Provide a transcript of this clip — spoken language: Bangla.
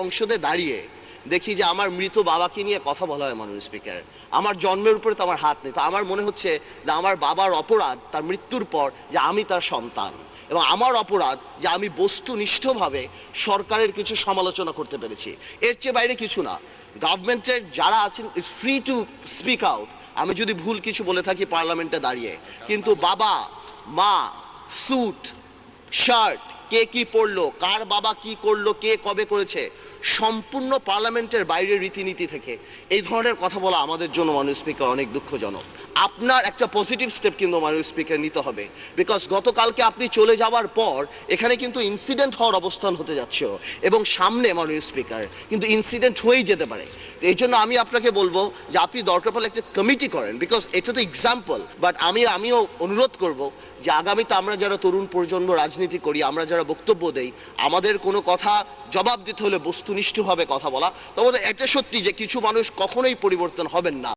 সংসদে দাঁড়িয়ে দেখি যে আমার মৃত বাবাকে নিয়ে কথা বলা হয় মাননীয় স্পিকার। আমার জন্মের উপরে তো আমার হাত নেই, তো আমার মনে হচ্ছে যে আমার বাবার অপরাধ তার মৃত্যুর পর যে আমি তার সন্তান এবং আমার অপরাধ যে আমি বস্তুনিষ্ঠভাবে সরকারের কিছু সমালোচনা করতে পেরেছি। এর চেয়ে বাইরে কিছু না। গভর্নমেন্টের যারা আছেন is free to speak out আমি যদি ভুল কিছু বলে থাকি পার্লামেন্টে দাঁড়িয়ে। কিন্তু বাবা, মা স্যুট শার্ট কে কি পড়ল, কার বাবা কি করল, কে কবে করেছে, সম্পূর্ণ পার্লামেন্টের বাইরের রীতিনীতি থেকে। এই ধরনের কথা বলা আমাদের জন্য, মাননীয় স্পিকার, অনেক দুঃখজনক। আপনার একটা পজিটিভ স্টেপ কিন্তু, মাননীয় স্পিকার, নিতে হবে। বিকজ গতকালকে আপনি চলে যাওয়ার পর, এখানে কিন্তু ইনসিডেন্ট হওয়ার অবস্থান হতে যাচ্ছে এবং সামনে, মাননীয় স্পিকার, কিন্তু ইনসিডেন্ট হয়েই যেতে পারে। তো এই জন্য আমি আপনাকে বলব যে আপনি দরকার পড়লে একটা কমিটি করেন বিকজ এটা তো এক্সাম্পল বাট আমি, আমিও অনুরোধ করব যে আগামীতে আমরা যারা তরুণ প্রজন্ম রাজনীতি করি, আমরা যারা বক্তব্য দেই আমাদের কোনো কথা জবাব দিতে হলে বস্তুনিষ্ঠভাবে কথা বলা। তবে এটা সত্যি যে কিছু মানুষ কখনোই পরিবর্তন হবেন না।